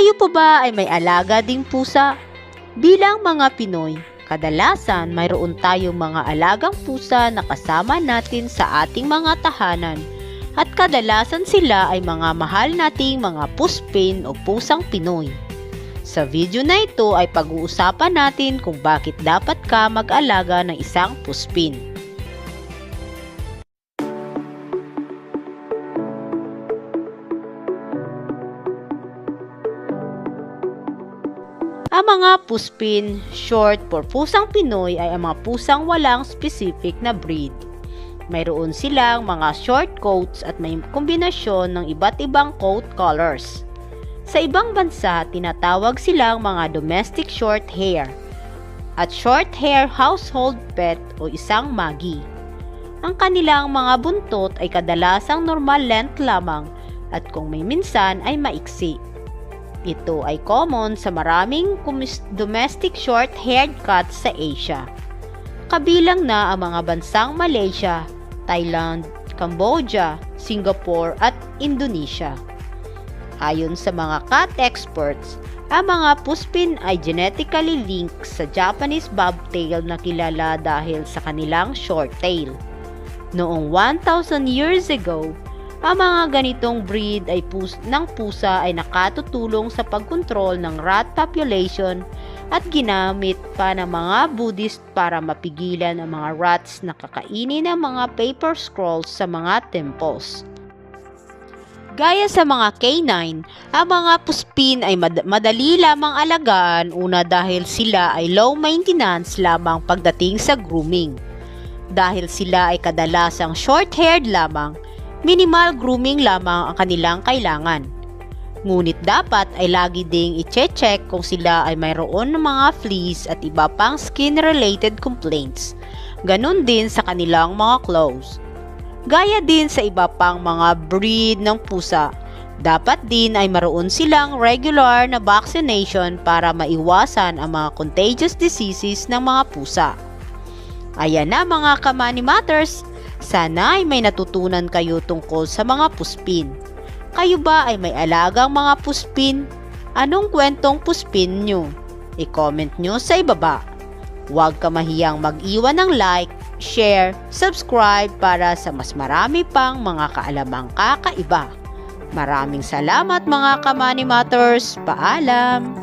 Kayo po ba ay may alaga ding pusa? Bilang mga Pinoy, kadalasan mayroon tayong mga alagang pusa na kasama natin sa ating mga tahanan at kadalasan sila ay mga mahal nating mga puspin o pusang Pinoy. Sa video na ito ay pag-uusapan natin kung bakit dapat ka mag-alaga ng isang puspin. Ang mga puspin, short for pusang Pinoy ay ang mga pusang walang specific na breed. Mayroon silang mga short coats at may kombinasyon ng iba't ibang coat colors. Sa ibang bansa, tinatawag silang mga domestic short hair at short hair household pet o isang magi. Ang kanilang mga buntot ay kadalasang normal length lamang at kung may minsan ay maiksi. Ito ay common sa maraming domestic short-haired cats sa Asia. Kabilang na ang mga bansang Malaysia, Thailand, Cambodia, Singapore at Indonesia. Ayon sa mga cat experts, ang mga puspin ay genetically linked sa Japanese bobtail na kilala dahil sa kanilang short tail. Noong 1,000 years ago, ang mga ganitong breed ay pus ng pusa ay nakatutulong sa pagkontrol ng rat population at ginamit pa ng mga Buddhist para mapigilan ang mga rats na kakainin ng mga paper scrolls sa mga temples. Gaya sa mga canine, ang mga puspin ay mad- madali lamang alagaan una dahil sila ay low maintenance lamang pagdating sa grooming. Dahil sila ay kadalasang short-haired lamang, minimal grooming lamang ang kanilang kailangan. Ngunit dapat ay lagi ding i-check kung sila ay mayroon ng mga fleas at iba pang skin-related complaints. Ganon din sa kanilang mga claws. Gaya din sa iba pang mga breed ng pusa, dapat din ay maroon silang regular na vaccination para maiwasan ang mga contagious diseases ng mga pusa. Ayan na mga Kamani Matters, sana ay may natutunan kayo tungkol sa mga puspin. Kayo ba ay may alagang mga puspin? Anong kwentong puspin nyo? I-comment nyo sa ibaba. Huwag ka mahiyang mag-iwan ng like, share, subscribe para sa mas marami pang mga kaalamang kakaiba. Maraming salamat mga Kamani Matters. Paalam!